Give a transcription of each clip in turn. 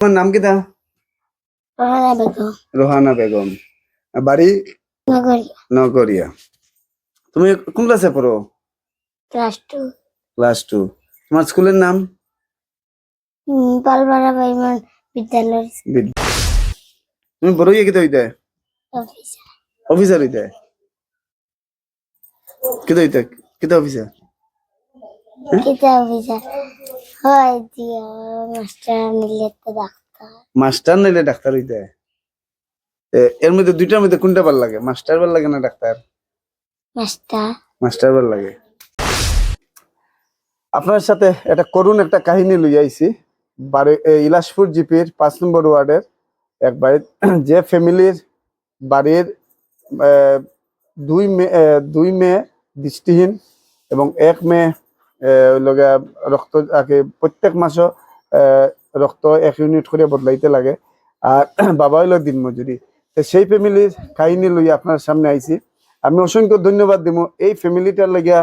তোমার নাম কি দা রোহানা বেগম। রোহানা বেগম। বাড়ি? নগরী নগরিয়া। তুমি কোন ক্লাসে পড়ো? ক্লাস টু ক্লাস টু তোমার স্কুলের নাম? পালপাড়া বাইমান বিদ্যালয়। তুমি বড় ইয়ে কিতে হইতে? অফিসার হইতে? কিতে হইতে? কিতে অফিসার কিতা অফিসার হয় দিয়া মাস্টার নিলে ডাক্তার। হইতে? এর মধ্যে দুইটার মধ্যে কোনটা ভালো লাগে? মাস্টার ভালো লাগে না ডাক্তার? মাস্টার। মাস্টার ভালো লাগে। আপনার সাথে একটা করুণ একটা কাহিনী লই আইছি। ইলাসপুর জিপির পাঁচ নম্বর ওয়ার্ডের এক বাড়ির যে ফ্যামিলির বাড়ির দুই মেয়ে দুই মেয়ে দৃষ্টিহীন এবং এক মেয়ে রক্ত আগে প্রত্যেক মাসও রক্ত এক ইউনিট করে বদলাইতে লাগে। আর বাবা হইল দিনমজুরি তো সেই ফ্যামিলির কাহিনী লইয়া আপনার সামনে আইছি আমি অসংখ্য ধন্যবাদ দিব এই ফ্যামিলিটার লাগিয়া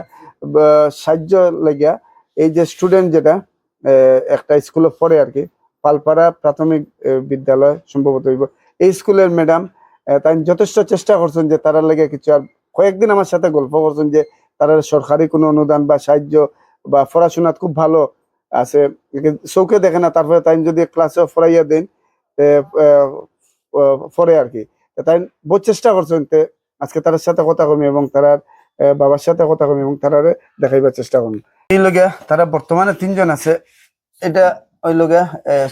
সাহায্য লাগিয়া, এই যে স্টুডেন্ট যেটা একটা স্কুলে পড়ে আর কি পালপাড়া প্রাথমিক বিদ্যালয় সম্ভবত হইব এই স্কুলের ম্যাডাম তাই যথেষ্ট চেষ্টা করছেন যে তারা লাগে কিছু আর কয়েকদিন আমার সাথে গল্প করছেন যে তারা সরকারি কোনো অনুদান বা সাহায্য বা পড়াশোনাত খুব ভালো আছে। চৌকে দেখে না, তারপরে তাই যদি ক্লাসে ফরাইয়া দেন পরে আর কি তাই বহুত চেষ্টা করছেন আজকে তার সাথে কথা কমি এবং তার বাবার সাথে কথা কমি এবং তারারে দেখাইবার চেষ্টা করুন। এই লগে তারা বর্তমানে তিনজন আছে। এটা ওই লগে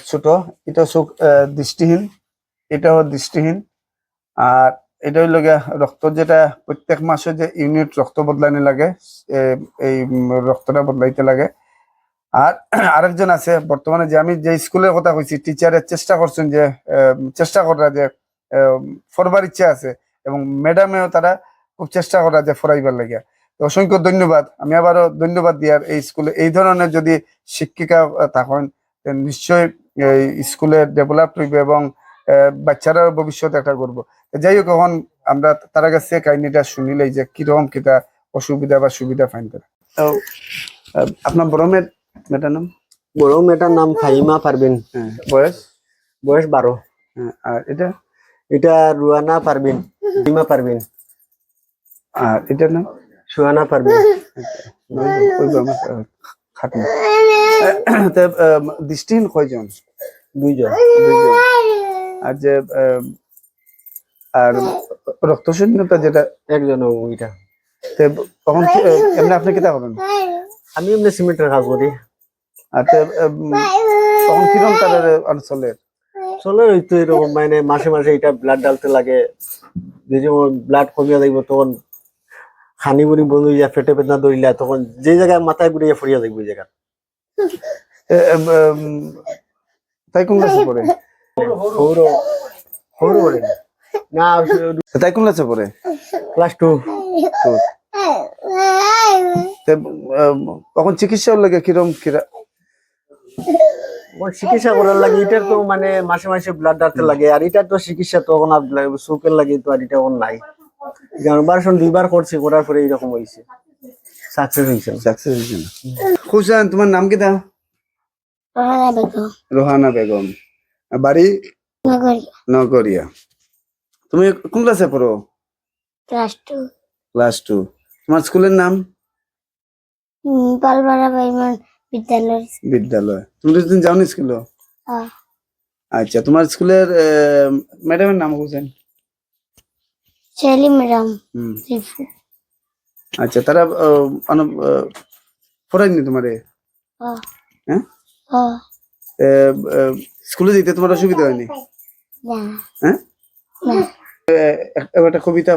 ছোট এটা দৃষ্টিহীন, এটাও দৃষ্টিহীন। আর এটা হইল রক্ত যেটা প্রত্যেক মাসে যে ইউনিট রক্ত বদলানি লাগে এই রক্তটা বদলাইতে লাগে। আর আরেকজন আছে, বর্তমানে যে আমি যে স্কুলের কথা কইছি টিচারের চেষ্টা করছেন যে চেষ্টা করা যে ফরবার ইচ্ছা আছে এবং ম্যাডামেও তারা খুব চেষ্টা করা যে ফরাইবার লাগে অসংখ্য ধন্যবাদ। আমি আবারও ধন্যবাদ দিয়ার এই স্কুলে, এই ধরনের যদি শিক্ষিকা থাকেন, নিশ্চয়ই স্কুলে ডেভেলপ হইবে এবং বাচ্চারা ভবিষ্যতে একটা করব। যাই হোক এখন আমরা তার কাছে কাহিনীটা শুনিলাই যে কীরকম কিটা অসুবিধা বা সুবিধা ফাইন করে তো, আপনার বড় মেয়ের মেয়েটার নাম? বড় মেয়েটার নাম ফাহিমা পারবিন হ্যাঁ বয়স? বয়স বারো। হ্যাঁ, আর এটা? এটা রুয়ানা পারবিন ফাহিমা পারবিন আর এটার নাম? সুহানা পারবিন তো, দৃষ্টিহীন কয়জন? দুইজন। দুইজন। আর যে আর রক্তশূন্যতা যেটা একজন ওইটা। তখন এমনি আপনি কিতা করেন আমি এমনি সিমেন্টের কাজ করি। আর তখন কীরকম তাদের অঞ্চলের চলো? ওই তো এরকম মানে মাসে মাসে এটা ব্লাড ডালতে লাগে। যে যেমন ব্লাড কমিয়া যাইব তখন খানি বুনি বন্ধ হয়ে যায় ফেটে পেটনা ধরিলা তখন যে জায়গায় মাথায় ঘুরিয়ে ফুরিয়া যাইব ওই জায়গা। তাই কোন ক্লাসে পড়ে? সৌর সৌর বলে না। তাই কোন ক্লাসে পড়ে? ক্লাস টু তো, তখন চিকিৎসার লাগে কিরম কিরা চিকিৎসা করার লাগে এটার তো মানে মাসে মাসে ব্লাড ডালতে লাগে আর এটার তো চিকিৎসা তখন আর চোখের লাগে তো আর এটা এখন নাই। একবার শোন দুইবার করছি করার পরে এইরকম হয়েছে। সাকসেস হয়েছে। সাকসেস হয়েছে খুশান তোমার নাম কি দা রোহানা বেগম। রোহানা বেগম। বাড়ি? নগরিয়া। তুমি কোন ক্লাসে পড়ো? ক্লাস টু ক্লাস টু তোমার স্কুলের নাম? পালপাড়া বাইমান বিদ্যালয়। বিদ্যালয়। তুমি তো দিন যাওনি স্কুল? আচ্ছা তোমার স্কুলের ম্যাডামের নাম হোসেন শেলি ম্যাডাম আচ্ছা তারা পড়ায়নি তোমারে? হ্যাঁ। এ, আহ, স্কুলে যেতে তোমার অসুবিধা হয়নি? হ্যাঁ? একটা কবিতা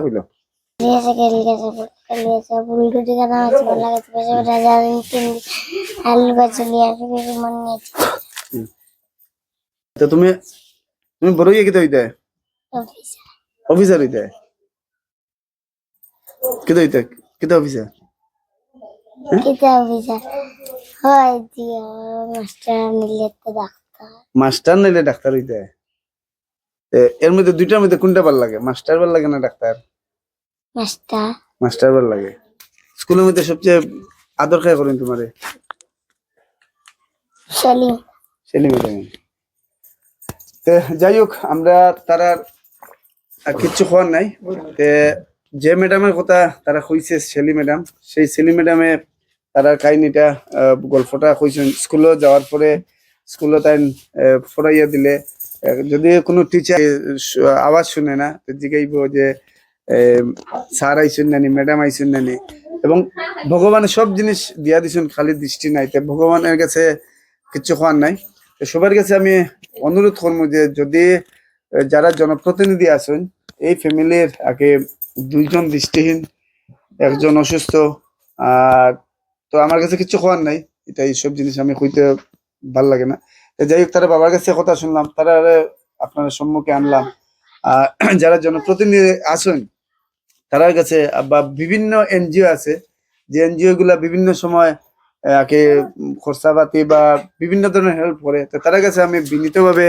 তো তুমি তুমি বড় ইয়ে কিতা হইতে? অফিসার। অফিসার হইতে? কিতা হইতে? কিতা অফিসার? কিতা অফিসার? হয় দিয়া মাস্টার নিলে তো ডাক্তার। মাস্টার নাইলে ডাক্তার হইতে। এর মধ্যে দুইটার মধ্যে কোনটা ভালো লাগে? মাস্টার ভালো লাগে না ডাক্তার? মাস্টার। মাস্টার ভালো লাগে। স্কুলের মধ্যে সবচেয়ে আদর খায় করেন তোমারে? সেলিম। সেলিম তে যাই হোক আমরা তারা আর কিচ্ছু খাওয়ার নাই। যে ম্যাডামের কথা তারা কইছে সেলি ম্যাডাম সেই সেলি ম্যাডামে তারা কাহিনীটা গল্পটা কইছেন। স্কুলে যাওয়ার পরে স্কুলে তাই ফরাইয়া দিলে। যদি কোনো টিচার আওয়াজ শুনে না, তো জিগাইব যে স্যার আইসুন নানি ম্যাডাম আইসুন নানি। এবং ভগবানের সব জিনিস দিয়া দিছেন, খালি দৃষ্টি নাই। তে ভগবানের কাছে কিচ্ছু খাওয়ার নাই। তো সবার কাছে আমি অনুরোধ করব যে, যদি যারা জনপ্রতিনিধি আছেন, এই ফ্যামিলির আগে দুইজন দৃষ্টিহীন, একজন অসুস্থ, আর তো আমার কাছে কিছু খাওয়ার নাই। এটা এইসব জিনিস আমি কইতে ভালো লাগে না। যাই হোক, তারা বাবার কাছে কথা শুনলাম। তারা আপনার সম্মুখে আনলাম। যারা জনপ্রতিনিধি আছেন, তারার কাছে বা বিভিন্ন এনজিও আছে, যে এনজিও গুলা বিভিন্ন সময় আগে খরচাপাতি বা বিভিন্ন ধরনের হেল্প করে, তো তার কাছে আমি বিনীতভাবে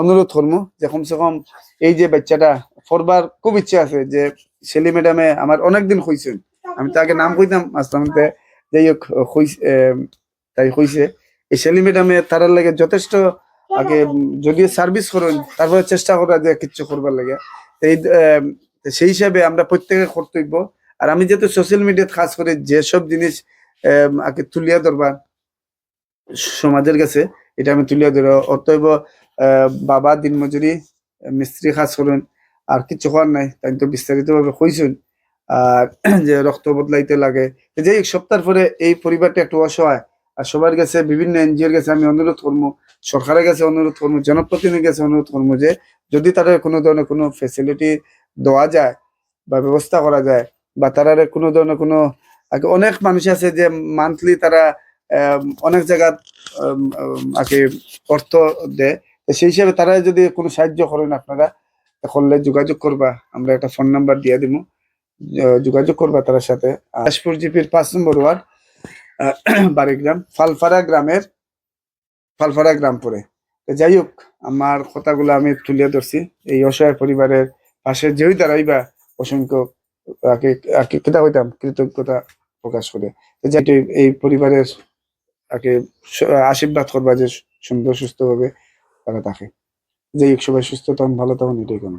অনুরোধ করব যে কমসে কম এই যে বাচ্চাটা পড়বার খুব ইচ্ছা আছে যে সেলি ম্যাডামে আমার অনেকদিন হইছেন আমি তাকে নাম কইতাম মাঝখানতে যাই হোক তাই হইছে। এই সেলি ম্যাডামে তারার লাগে যথেষ্ট আগে যদি সার্ভিস করুন, তারপরে চেষ্টা করা যে কিচ্ছু করবার লাগে। এই সেই হিসাবে আমরা প্রত্যেকে কর্তব্য। আর আমি যেহেতু সোশ্যাল মিডিয়াত কাজ করে যেসব জিনিস আগে তুলিয়া ধরবার সমাজের কাছে, এটা আমি তুলিয়া ধরো অতএব বাবা, দিনমজুরি, মিস্ত্রি কাজ করুন, আর কিছু হওয়ার নাই, তাই তো বিস্তারিত ভাবে কইছেন আর যে রক্ত বদলাইতে লাগে। যে হোক, সপ্তাহ পরে এই পরিবারটা একটু অসহায়। আর সবার কাছে বিভিন্ন এনজিওর কাছে আমি অনুরোধ করব সরকারের কাছে অনুরোধ করব জনপ্রতিনিধির কাছে অনুরোধ করব যে যদি তাদের কোনো ধরনের কোনো ফেসিলিটি দেওয়া যায় বা ব্যবস্থা করা যায় বা তারা কোনো ধরনের কোনো অনেক মানুষ আছে যে মান্থলি তারা অনেক জায়গা আগে অর্থ দেয়। সেই হিসাবে তারা যদি কোনো সাহায্য করেন আপনারা করলে যোগাযোগ করবা। আমরা একটা ফোন নাম্বার দিয়ে দিব। যোগাযোগ করবা তার সাথে। আশপুর জিপির পাঁচ নম্বর ওয়ার্ড আহ, বাড়িগ্রাম ফালফারা গ্রামের ফালফারা গ্রাম পরে। যাই হোক আমার কথাগুলো আমি তুলে ধরছি। এই অসহায় পরিবারের পাশে যেই দাঁড়াইবা অসংখ্য আগে হইতাম কৃতজ্ঞতা প্রকাশ করে। তো যাই হোক, এই পরিবারের আগে আশীর্বাদ করবা যে সুন্দর সুস্থ ভাবে তারা থাকে। যাই সবাই সুস্থ তখন ভালো তখন এটাই কেন